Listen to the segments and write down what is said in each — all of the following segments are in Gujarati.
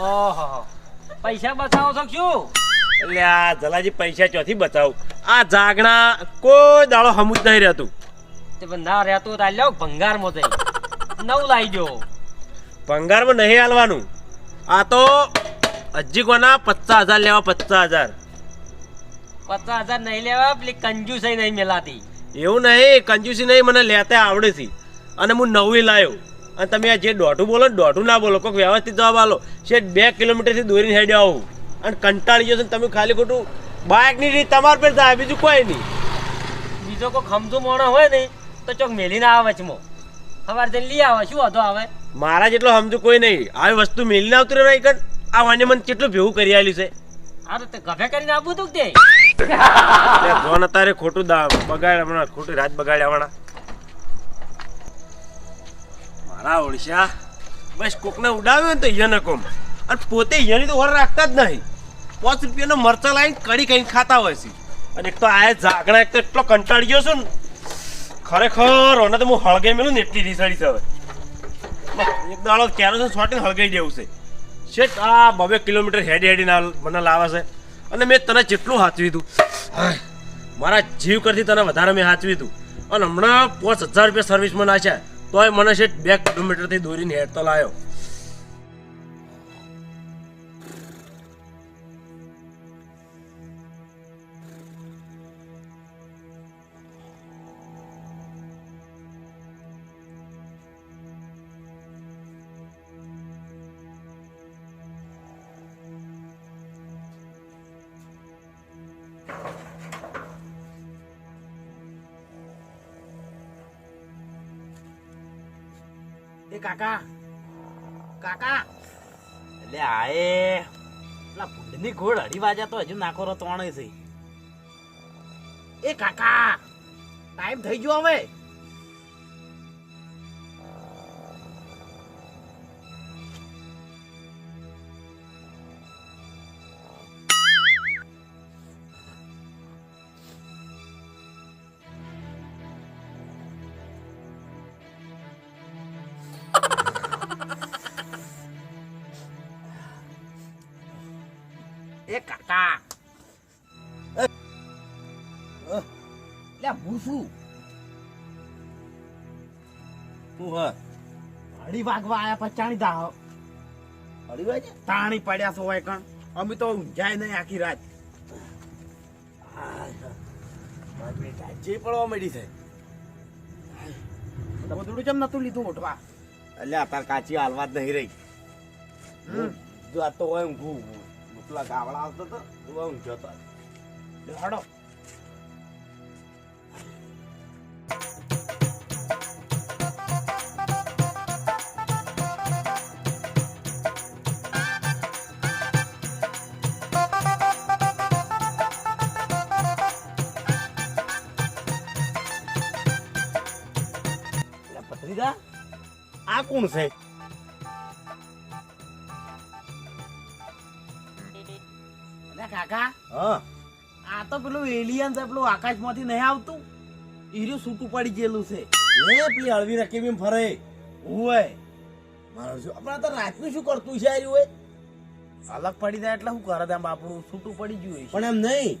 ઓહો. પૈસા બચાવો છો શું? એટલે આ જલાજી પૈસા ચોથી બચાવું? આ જાગણા કોઈ દાડો હમું નહીં રહેતું. તે પણ ના રહેતું તો લ્યો ભંગારમાં જઈ નવ લાવી જો ભંગારમાં નહીં હાલવાનું. આ તો હજી કોના? પચાસ હજાર લેવા પચાસ હજાર. પચાસ હજાર નહીં લેવા પેલી કંજુસી નહીં મેલાતી. એવું નહીં કંજુસી નહીં મને લેતા આવડે છે. અને હું નવી લાવ્યો અને તમે આ જે દોઢું બોલો ને દોઢું ના બોલો કોઈક વ્યવસ્થિત જવાબ આલો. છે બે કિલોમીટરથી દોરીને હેડે આવું. અને કંટાળી જશો ને તમે ખાલી ખોટું બાઇકની રીત તમારા પર થાય બીજું કોઈ નહીં. બીજો કોઈ ખમતો મોણો હોય ને તો ચોક મેલીને આવે વચમાં. સવાર જઈને લઈ આવે શું વાંધો આવે? મારા જેટલો સમજુ કોઈ નહીં. આવી વસ્તુ મેલીને આવતું રહે કણ. આ વાને મને કેટલું ભેવું કરી આલ્યું છે? આ તો તે ગભે કરીને આપું તું કે? તે જોન અત્યારે ખોટું દા બગાડ હમણાં ખોટી રાત બગાડ્યા હમણાં મારા ઓળશા બસ કોકને ઉડાવ્યો ને તો ઈયાને કોમ. અને પોતે યની તો ઓર રાખતા જ નહીં. પાંચ રૂપિયાનો મરચા લાવીને કડી કઈ ખાતા હોય છે. અને એક તો આ ઝાકણા એક તો એટલો કંટાળી ગયો છું ને. ખરેખર ઓને તો હું હળગાઈ મેલું ને એટલી રીસાડી છે હવે. એક દાડો કેરોસીન છોટીને હળગાઈ દેવું છે. શેઠ આ બબે કિલોમીટર હેડી હેડીના મને લાવે છે. અને મેં તને જેટલું સાચવ્યું હતું મારા જીવ કરતી તને વધારે મેં સાચવ્યું હતું અને હમણાં પાંચ હજાર રૂપિયા સર્વિસ નાખ્યા, તોય મને શેઠ બે કિલોમીટરથી દોરીને હેડ તો લાવ્યો એ કાકા કાકા એટલે આએ પેલા ભૂંડની ઘોડ અઢી વાજા તો હજુ નાકોરો ત્રણ છે. એ કાકા ટાઈમ થઈ ગયો હવે. અઢી વાગવા આયા પચાણી દાહ. અડી વાગે? તાણી પડ્યા છો હોય કણ. અમે તો ઊંઘાય નહીં આખી રાત. જે પડવા મળી છે બધું કેમ નતું લીધું ઉઠવા એટલે અત્યારે કાચી હાલવા જ નહીં રહી. જો આ તો હોય ઊંઘું. પેલા ગાવડા આવતો તો ઊંઘ જતો. હડો. આ કોણ છે કાકા હા. આ તો પેલું એલિયન છે પેલું આકાશમાંથી નહીં આવતું? હીરું છૂટું પડી ગયેલું છે. એ પેલી હળવી રકેબી ફરે. હોય. મારો શું આપણે તો રાતનું શું કરતું છે આર્યું હોય અલગ પડી જાય એટલે શું કરે એમ બાપડું છૂટું પડી ગયું. પણ એમ નહીં.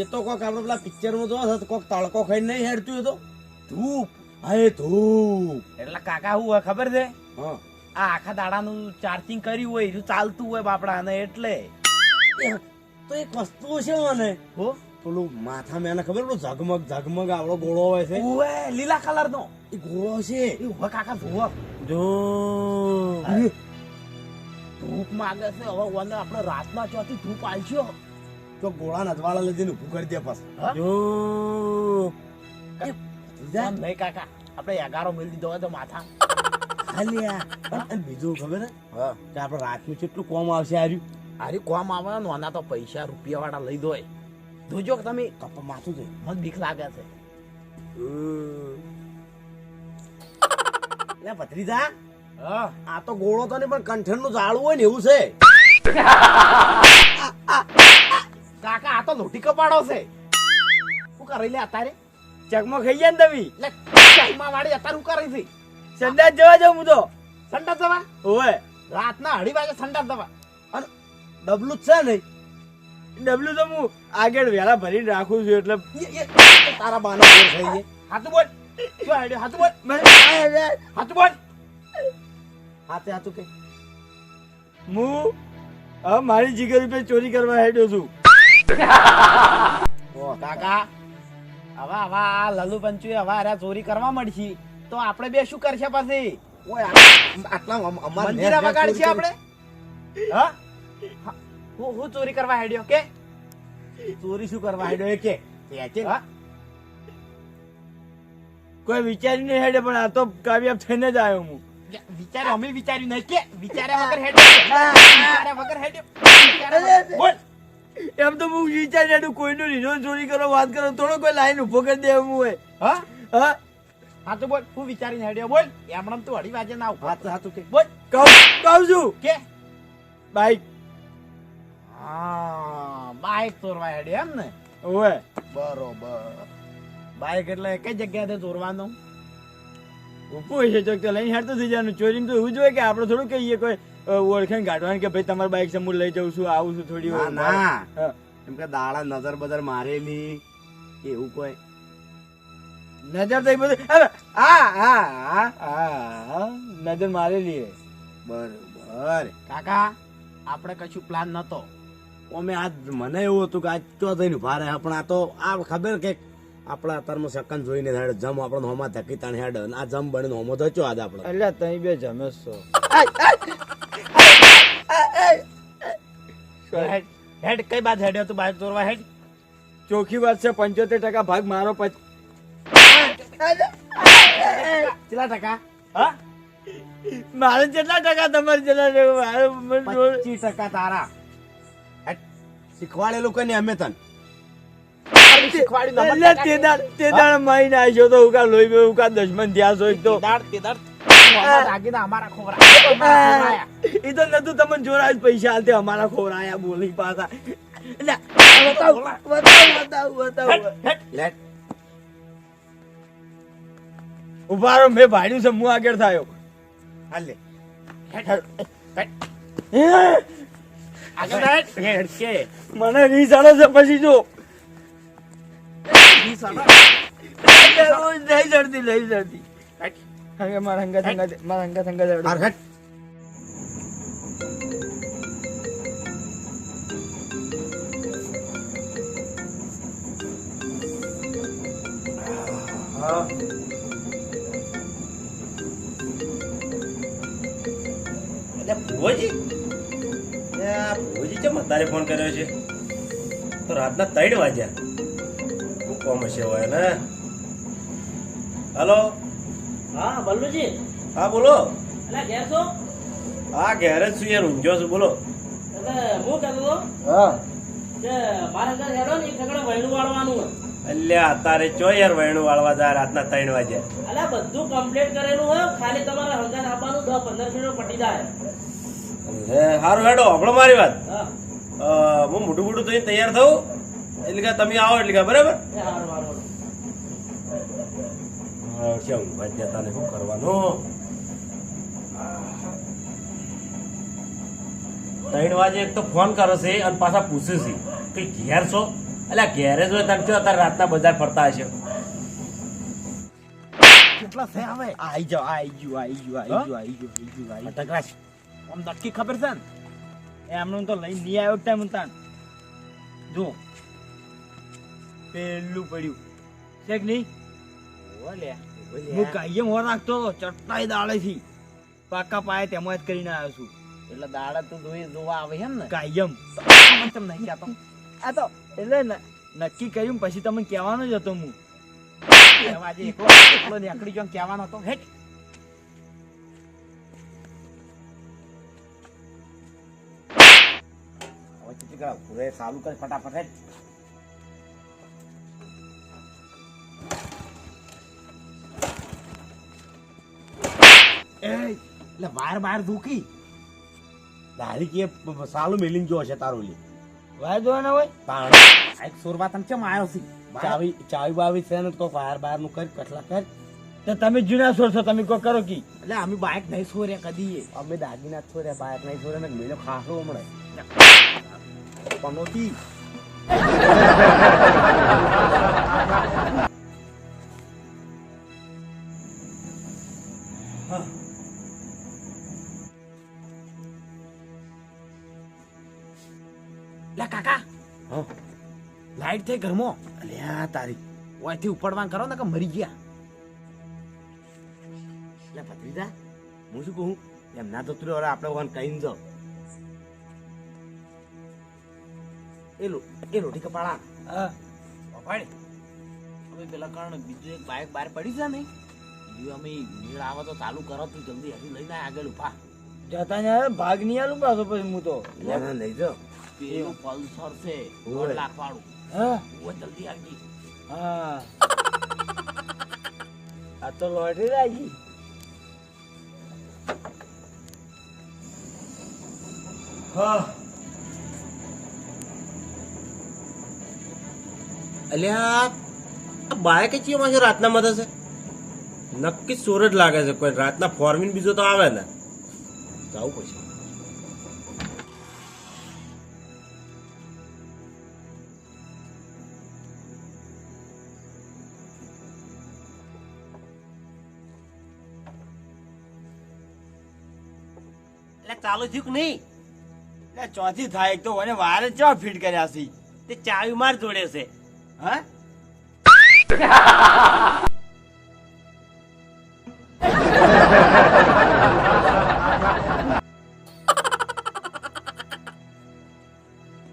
એ તો કોક આપણે પેલા પિક્ચરમાં જોવા કોક તડકો ખાઈને નહીં હેડતું એ તો. ધૂપ. હા ધૂપ. એટલે કાકા હું ખબર છે? હા. આ આખા દાડાનું ચાર્જિંગ કર્યું હોય હીરું ચાલતું હોય બાપડા ને એટલે તો એક વસ્તુ છે મને. હો? પેલું માથા મેં ખબર પેલું ઝગમગ ઝગમગ આવડો ગોળો હોય છે. ઓવે લીલા કલર નો એ ગોળો છે. એ ઊભા કાકા જુઓ જો. ધૂપ માગે છે. હવે ઓને આપણે રાતના ચોથી ધૂપ આલશો. તો ગોળા નજવાળા લઈને ઊભું કરી દે પાછું? જો. એમ નહીં કાકા આપણે એગારો મિલ દીધો હોય તો માથા. અને બીજું ખબર હે? કે આપણે રાતનું કેટલું કોમ આવશે આર્યું આર્યું કોમ આવે નોના તો પૈસા રૂપિયા વાળા લઈ દોય જોજો કે તમે. કપ માથું છે. મને બીક લાગે છે. એટલે ભત્રીજા હા. આ તો ગોળો તો નહીં પણ કંઠણનું ઝાડું હોય ને એવું છે. કાકા આ તો લોટી કપાડો છે. શું કરી લે અત્યારે? ચકમો ખાઈ ગયા ને તમે? લે ચાઈમાં વાળી અત્યારે ઉકા રહી છે સંડાસ જવા જાઉં હું તો. સંડાસ જવા? ઓવે રાતના અઢી વાગે સંડાસ જવા. અને ડબલું છે નહીં ડબલું તો હું આગળ વેલા ભરીને રાખું છું એટલે તારા બાનો બોલ થઈ ગઈ હાથું બોલ. શું આઈડિયો? હાથું બોલ. હાથું બોલ. હાથે હાથું કે. હું હવે મારી જીગર રૂપિયા ચોરી કરવા હેડ્યો છું. કાકા. હવે હવે આ લલુ પંચુ હવે અરે ચોરી કરવા મળશે તો આપણે બે શું કરશે પછી? ઓય આટલા મંદિરે વગાડશે આપણે? હા? હા. હું ચોરી કરવા હેડ્યો કે? ચોરી શું કરવા હેડ્યો એ કે? હા? કોઈ વિચારી નહીં હેડે પણ આ તો કામયાબ થઈને જ આવ્યો હું. વિચારે અમે વિચાર્યું નહીં કે? વિચાર્યા વગર હેડ્યો વિચાર્યા વગર હેડ્યો? બોલ. એમ તો હું વિચારી હેડું કોઈનો લીધો ચોરી કરો વાત કરો થોડો કોઈ લાઈન ઊભો કરી દે એમ હોય. હા? હા? હા તો બોલ હું વિચારીને હેડ્યો બોલ. એમણે તો અઢી વાગે ના ઊભા હા તો કે? બોલ કહું કહું છું. કે? બાઈક. હા બાઈક ચોરવા હેડ્યો એમ ને? ઓવે. બરોબર. બાઈક એટલે જ જગ્યાએ ચોરવાનું? ઉભું છે ચોક તો લઈને હેડતો થઈ જવાનું. ચોરીને તો એવું જોઈએ કે આપણે થોડું કહીએ કોઈ. ઓળખાણ કાઢવાનું કે ભાઈ તમારી બાઈક સમૂહ લઈ જાઉં છું આવું છું થોડી વાર. ના. એમ કે દાડા નજર બજર મારેલી એવું કોઈ. નજર તો બધું હા હા હા હા હા. નજર મારેલી બરોબર. કાકા આપણે કશું પ્લાન નતો. અમે આજ મને એવું હતું કે આજ તો થઈને ભારે પણ આ તો આ ખબર કે આપણા અત્યારમાં સકન જોઈને હેડ જમ આપણને હોમાં ધકી તાણ હેડ આ જમ બને હોમો તો ચો આજ આપણે. એટલે તઈ બે જમેશ છો. હેડ હેડ કઈ બાદ હેડ્યો તું? બાઈક દોરવા હેડ. ચોખ્ખી વાત છે પંચોતેર ટકા ભાગ મારો પછી કેટલા ટકા? હા? મારે કેટલા ટકા તમારે જેટલા ટકા? મારે મને જોડે- પચીસ ટકા તારા. શીખવાડેલું કઈ નહીં અમે તને? શીખવાડ્યું તે દાડ- તે દાડ મહિને આવ્યો તો ઉકા લોહી બે ઉકા દશમન ધ્યાસ હોય તો. મોહમ્મદ આગીને અમારા ખોબરા એ તો નતું તમને જોરા પૈસા હાલતે અમારા ખોરાયા બોલી પાછા. બતાવ બતાવ બતાવ બતાવ. લેટ ઊભા મેં ભાડ્યું છે હું આગળ થયો. હાલ લે. હેડ, હેડ, હેડ. આગળ હેડ. હેડ કે મને રીસ આડે છે પછી જો ચડતી નહીં ચડતી. હેડ. હંગે માર હંગા થંગા મારા હંગા અલ્યા ભુવોજી? કેમ તારે ફોન કર્યો છે? તો રાતના ત્રણ વાગ્યા. શું કોમ હશે હોય ને? હલો? હા બલ્લુજી. હા બોલો. એટલે ઘેર છો? હા ઘેર જ છું યાર ઊંઘ્યો છું બોલો. એટલે હું કહેતો હા. કે મારા ઘર હેડો ને એક ઠેકાણે વહેણું વાળવાનું અલ્યા અત્યારે ચો યાર વહેણું વાળવા જાય રાતના ત્રણ વાગે? અલ્યા બધું કમ્પ્લીટ કરેલું હોય ખાલી તમારે હંગાત આપવાનું દસ પંદર મિનિટ પટી જાય. સારું હેડો હમણો મારી વાત. હા. મોટું મોટું થઈને તૈયાર થવું એટલે કે તમે આવો એટલે કે બરાબર? હારું. હા, ઊંઘવા જતા ને શું કરવાનું? ત્રણ વાગે એક તો ફોન કરે છે અને પાછા પૂછે છે કે ઘેર છો? એટલે ઘેરે જ હોય તમે છો અત્યારે રાતના બજાર ફરતા હશે. કેટલા છે હવે? આઈ જાઓ આઈ ગયું આઈ ગયું આઈ ગયું આઈ ગયું આઈ ગયું આઈ ટકરાશ આમ નક્કી ખબર છે ને? એમનો તો લઈને નહીં આવ્યો ટાઈમ તાન. જો પેલું પડ્યું. છે કે નહીં? હું કાયમ હો રાખતો હતો ચટલાઈ દાડેથી પાકા પાયે તેમ જ કરીને આવ્યો છું. એટલે દાડા તું જોઈ જોવા આવે એમ ને? કાયમ મને તેમ નહીં કહેતો. આ તો એટલે નક્કી કર્યું પછી તમને કહેવાનો જ હતો હું. કહેવા એકલો એકલો નીકળી ગયો કહેવાનો હતો. હેટ. ચાલુ કર ફટાફટ હેટ. એટલે વાર વાર દુખી. દારી કે સાલું મેલીન જો છે તારું લી. વાય જોવાના હોય? પાણ એક સુરવા તમ કેમ આવ્યો છે? ચાવી ચાવી બાવી છે ને તો વાર બારનું કર કટલા કર. તો તમે જૂના સોર છો તમે કો કરો કી? એટલે અમે બાઇક નહીં સોરે કદી અમે દાગીના જ છોર્યા બાઇક નહીં છોર્યા ને મેલો ખાસો હમણાં. પનોતી કાકા. હો. લાઈટ થઈ ઘરમાં. અલ્યા તારી ઓયથી ઉપડવાન કરો ને કે મરી ગયા. લે ભત્રીજા. હું શું કહું? એમ ના તો તું હવે આપણે વન કહીને જાઓ એ લો એ લોટી કપાળા હા. પાડી અમે પેલા કારણ બીજું એક બાઇક બહાર પડી છે ને જો અમે મેળ આવે તો ચાલુ કરો તું જલ્દી હજી લઈને આગળ ઊભા જતા ને ભાગ નહીં આલું પાછો પછી હું તો. લઈ જાઓ. પેલું પલ્સર છે દોઢ લાખ વાળું હા જલ્દી આવજી. હા. આ તો લોટરી હા. અલ્યા માં રાતના મધે છે? નક્કી સુરત લાગે છે કોઈ. રાતના ફોર્મિન બીજો તો આવે ને. જવું પડશે. ચાલુ થયું કે નહીં? એટલે ચોથી થાય તો મને વારે ચો ફીટ કર્યા છે? તે ચાવી માર જોડે છે. હા?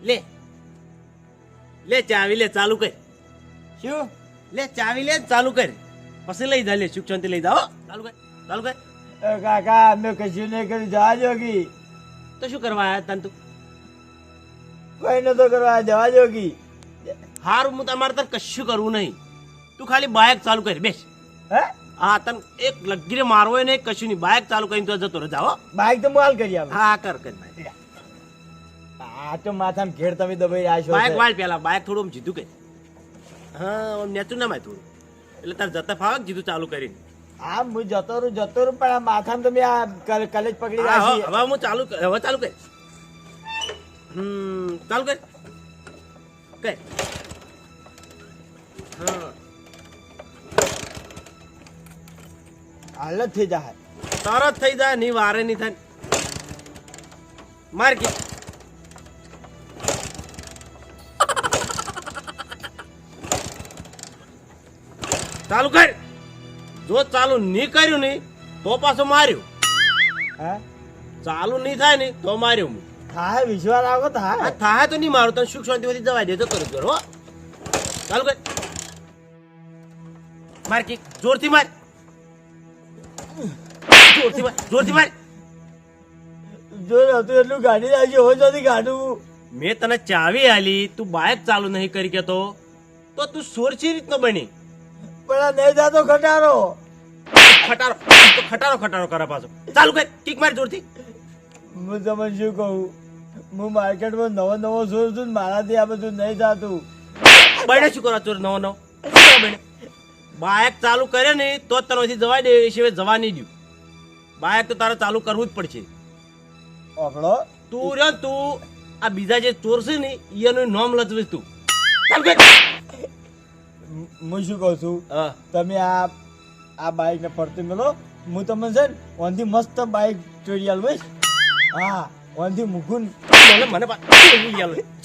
લે. લે ચાવી લે ચાલુ કર. શું? લે ચાવી લે ચાલુ કર. પછી લઈ જા લે સુખ શાંતિ લઈ જાઓ ચાલુ કર ચાલુ કર. કાકા મેં કશું નહીં કર્યું. જવા જોગી તો શું કરવા આયા તને તું? કોઈ નતો કરવા જવા જોગી હારું હું તમારે તને કશું કરવું નહીં. તું ખાલી બાઇક ચાલુ કરી બેસ. હે? હા તને એક લગીરે મારવો ને કશું નહીં. બાઇક ચાલુ કરીને તો જતો રહે જા હો. બાઈક તો માલ કરી આવે. હા કર કર. આ તો માથામાં ઘેર તમે દબાઈ રહ્યા છો બાઇક વાળ પેલા બાઇક થોડું જીધું કે. હા નેચું ના માય થોડું. એટલે તારે જતા ફાવે જીધું ચાલુ કરીને? આ હું જતો રહું જતો રહું પણ આ માથામાં તમે આ કલેજ પકડી રાખી. હવે હું ચાલુ હવે ચાલુ કર. હમ ચાલુ કર. કર. હા. હાલત થઈ જાય તરત થઈ જાય ની વારે ની થાય. માર કે. ચાલુ કર. જો ચાલુ નહીં કર્યું નહીં તો પાછું માર્યું. હા? ચાલુ નહીં થાય ને તો માર્યું હું. થાય વિશ્વાસ આવો થાય. થાય તો નહીં મારું તને સુખ શાંતિથી જવાય દે તો કરું કર હો. ચાલુ કર. માર કે જોરથી માર. જોરથી માર જોરથી માર. જો નતું એટલું ગાડી રાખી હોય જતી ગાડું. મેં તને ચાવી આલી તું બાઇક ચાલુ નહીં કરી કેતો તો તું સોરચી રીતનો બની. પણ નહીં જાતો ખટારો. ખટારો ખટારો ખટારો કરે પાછો. ચાલુ કર કિક માર જોરથી. હું તમને શું કહું? હું માર્કેટમાં નવો નવો જોઉં છું મારાથી આ બધું નહીં થતું. બને શું કરો ચોર નવો નવો? બને? બાઇક ચાલુ કરે ને તો જ તને અહીંથી જવાય દે એ સિવાય જવા નહીં દઉં. બાયક તો તારે ચાલુ કરવું જ પડશે. આપણો તું રહ્યો તું આ બીજા જે ચોર છે ને એનું નામ લજવીશ તું. હું શું કહું છું? હા. તમે આ આ બાઇક ને ફરતી મેલો. હું તમને છે ને ઓનથી મસ્ત બાઇક ચોરી આલું હા ઓનથી મૂકું મને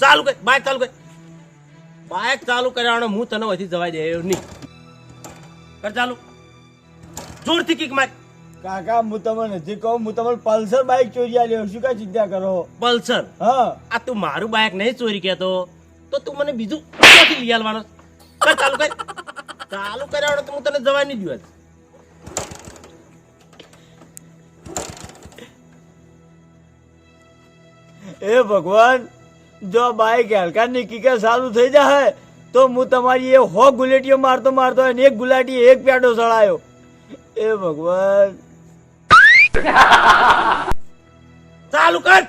ચાલુ કર બાઇક ચાલુ કર. બાઇક ચાલુ કરવાનો હું તને વધી જવાય દે નહીં. કર ચાલુ. જોરથી કિક માર. કાકા હું તમને નથી કહું હું તમને પલ્સર બાઇક ચોરી આલ્યો શું કા ચિંતા કરો? પલ્સર? હા. આ તું મારું બાઇક નહીં ચોરી કહેતો તો તું મને બીજું ક્યાંથી લઈ આલવાનો? ચાલુ કર. ચાલુ કર્યાનો તો હું તને જવા નહીં દઉં એ ભગવાન, જો બાઈક હલકાની ની કિકે સારું થઈ જાય તો હું તમારી એ હો ગુલેટીઓ મારતો મારતો અને એક ગુલાટી, એક પેટો સળાયો. એ ભગવાન. ચાલુ કર.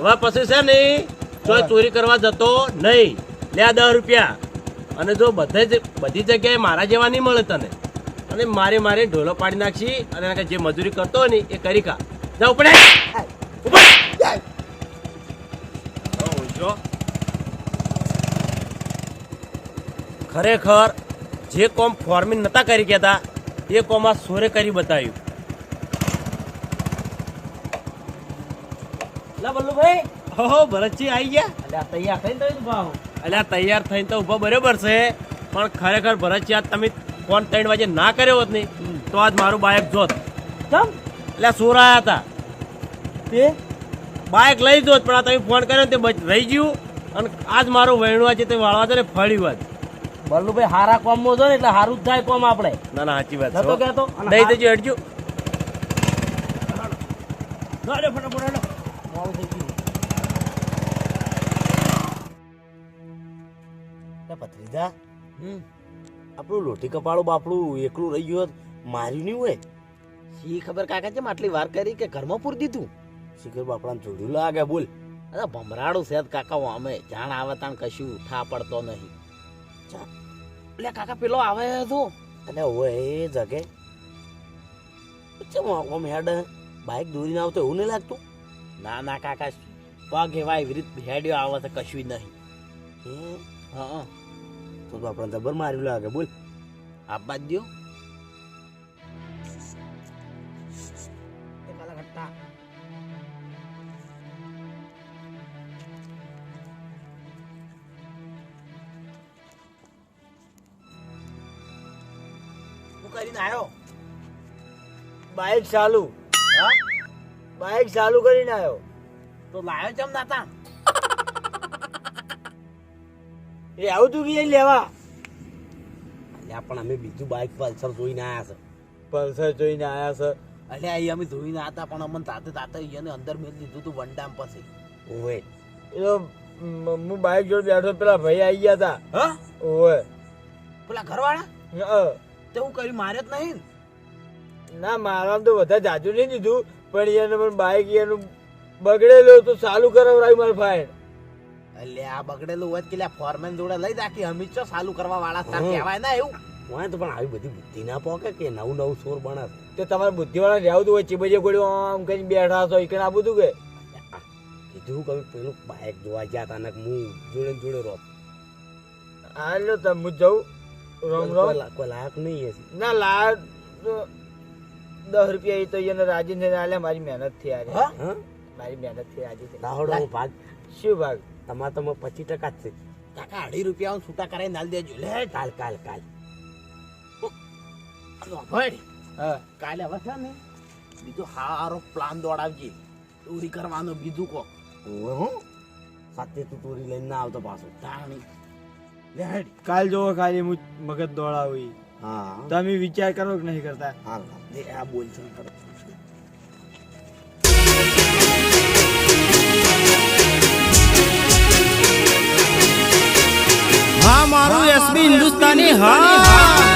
હવે પછી છે ને તો ચોરી કરવા જતો નહીં લે આ દસ રૂપિયા. અને જો બધે જ બધી જગ્યાએ મારા જેવા નહીં મળે તને. અને મારે મારે ઢોલો પાડી નાખશી અને એના જે મજૂરી કરતો હોય ને એ કરી કા જા પડે ઉપર. ખરેખર જે કોમ ફોર્મિન નતા કરી કહેતા એ કોમ આ સોરે કરી બતાવ્યું. લા બલ્લુભાઈ. હો ભરતજી આવી ગયા? અલ્યા તૈયાર થઈને તો ઊભા હો. અલ્યા તૈયાર થઈને તો ઊભો બરાબર છે. પણ ખરેખર ભરતજી આજ તમે ફોન ત્રણ વાગે ના કર્યો હોત ને તો આજ મારું બાયક જોત. ચમ એટલે સોરાયા હતા? તે? બાઇક લઈ જોત પણ આ તમે ફોન કર્યો ને તે રહી ગયું. અને આજ મારું વહેણું છે તે વાળવા છે ને ફળ્યું વાત બલ્લુભાઈ હારા કોમમાં જો ને એટલે હારું જ થાય કોમ આપણે. ના ના સાચી વાત નતો કહેતો. દઈ દેજો તો હટજો ફટાફટ. મોડું થઈ ગયું. લે હમ. આપણું લોટી કપાળું બાપડું એકલું રહી ગયું માર્યું નહીં હોય. શી ખબર કાકા છે આટલી વાર કરી કે ઘરમાં પૂરી દીધું? શિખર બાપડાને જોડ્યું લાગે બોલ. અરે ભમરાડું છે કાકા અમે જાણ આવે તાણ કશું ઠા પડતો નહીં. એટલે કાકા પેલો આવે તો અને હોય જગે. ચમ હેડ બાઇક દોરીને આવતો એવું નહીં લાગતું? ના ના કાકા પગ એવા એવી રીત ભેડ્યો આવે તો કશું નહીં. હે હા. તો બાપડાને જબર માર્યું લાગે બોલ. આપવા જ દો કરીને આવ્યો બાઇક ચાલુ. બાઇક ચાલુ કરીને આવ્યો. તો લાયો ચમ દાતા? એ આવું તું કે લેવા? અલ્યા પણ અમે બીજું બાઇક પલ્સર જોઈને આવ્યા છે. પલ્સર જોઈને આવ્યા છે. અલ્યા અહીં અમે જોઈને હતા પણ અમને તાતે તાતે એને અંદર મેં લીધું તું વંડામ પછી. ઓવે. એ તો હું બાઇક જોડે બેઠો પેલા ભાઈ આવી ગયા હતા હા? ઓવે. પેલા ઘરવાળા? તો તે હું કર્યું મારે જ નહીં ના? મારા તો વધારે જાજુ નહીં દીધું. પણ એને પણ બાઇક એનું બગડેલું તો ચાલુ કરાવરાયું મારે ફાયર એટલે આ બગડેલું હોય કે ફોરમેન જોડે લઈ રાખી અમે છો ચાલુ કરવા વાળા તાર કહેવાય ના એવું. હોય તો પણ આવી બધી બુદ્ધિ ના પોકે કે નવું નવું સોર બને. તે તમારે બુદ્ધિવાળા રહેવું હોય ચીબજે ગોળી આમ કઈ બેઠા છો ઈકણ આ બધું કે? કીધું કે પેલું બાઇક જોવા ગયા તા ને હું જોડે જોડે રોપ આ લો તમે જાઉં જઉં રોમ. રોમ કોઈ લાયક નહીં ના તો દસ રૂપિયા એ તો એને રાજી થઈને આલ્યા મારી મહેનતથી આજે હા? હા? મારી મહેનતથી રાજી થઈ દાહોડો ભાગ. શું ભાગ? તમારે તો પચીસ ટકા જ છે. કાકા અઢી રૂપિયા હું છૂટા કરાવી નાલ દેજો. લે કાલ કાલ કાલ. કાલે હવે છે ને બીજો હારો પ્લાન દોડાવજે. ચોરી કરવાનો બીજું કો હું. સાથે સાતે તું ચોરી લઈને ના આવતો પાછો. તાણી. લે કાલ જોવો ખાલી હું મગજ દોડાવી તમે વિચાર કરો કે નહીં કરતા? લે આ બોલ કરો હા મારું એસબી હિન્દુસ્તાની હા.